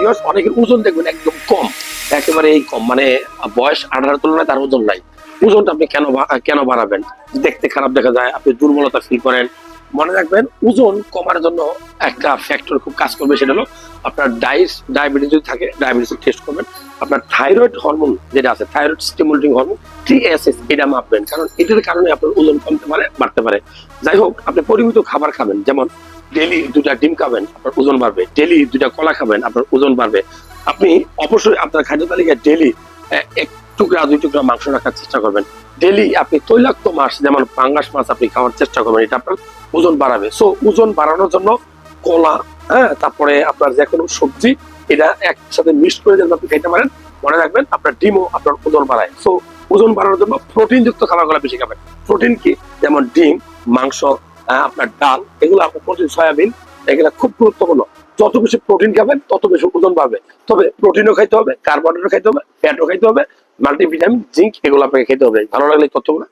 viewers, অনেকের ওজন দেখবেন একদম কম। একেবারে এই কম মানে বয়স আঠারো তুলনায় তার ওজন নাই। ওজনটা আপনি কেন কেন বাড়াবেন? দেখতে খারাপ দেখা যায় আপনি দুর্বলতা ফিল করেন মনে রাখবেন, ওজন কমার জন্য একটা ফ্যাক্টর খুব কাজ করবে, সেটা হলো আপনার ডাইস ডায়াবেটিস যদি থাকে ডায়াবেটিস টেস্ট করবেন। আপনার থাইরয়েড হরমোন যেটা আছে থাইরয়েড স্টিমুলেটিং হরমোন টিএসএস এটা মাপবেন। কারণ এটার কারণে আপনার ওজন কমতে পারে, বাড়তে পারে। যাই হোক, আপনি পরিমিত খাবার খাবেন। যেমন ডেলি দুটা ডিম খাবেন, আপনার ওজন বাড়বে। ডেলি দুটা কলা খাবেন, আপনার ওজন বাড়বে। আপনি অবশ্যই আপনার খাদ্য তালিকায় ডেলি টুকরা, দুই টুকরা মাংস রাখার চেষ্টা করবেন। ডেলি আপনি তৈলাক্ত মাছ, যেমন পাঙ্গাস মাছ আপনি খাওয়ার চেষ্টা করবেন, এটা আপনার ওজন বাড়াবে। সো ওজন বাড়ানোর জন্য কলা হ্যাঁ তারপরে আপনার যে কোনো সবজি, এটা একসাথে মিক্স করে যেন আপনি খেতে পারেন, মনে রাখবেন আপনার ডিমও আপনার ওজন বাড়ায়। সো ওজন বাড়ানোর জন্য প্রোটিন যুক্ত খাবারগুলো বেশি খাবেন। প্রোটিন কি? যেমন ডিম, মাংস আপনার ডাল, এগুলো আপনার প্রোটিন সয়াবিন, এগুলো খুব গুরুত্বপূর্ণ। যত বেশি প্রোটিন খাবেন, তত বেশি ওজন বাড়বে। তবে প্রোটিনও খাইতে হবে কার্বোহাইড্রেটও খাইতে হবে ফ্যাটও খাইতে হবে মাল্টিভিটামিন জিঙ্ক এগুলো আপনাকে খেতে হবে। ভালো লাগলে তথ্যগুলো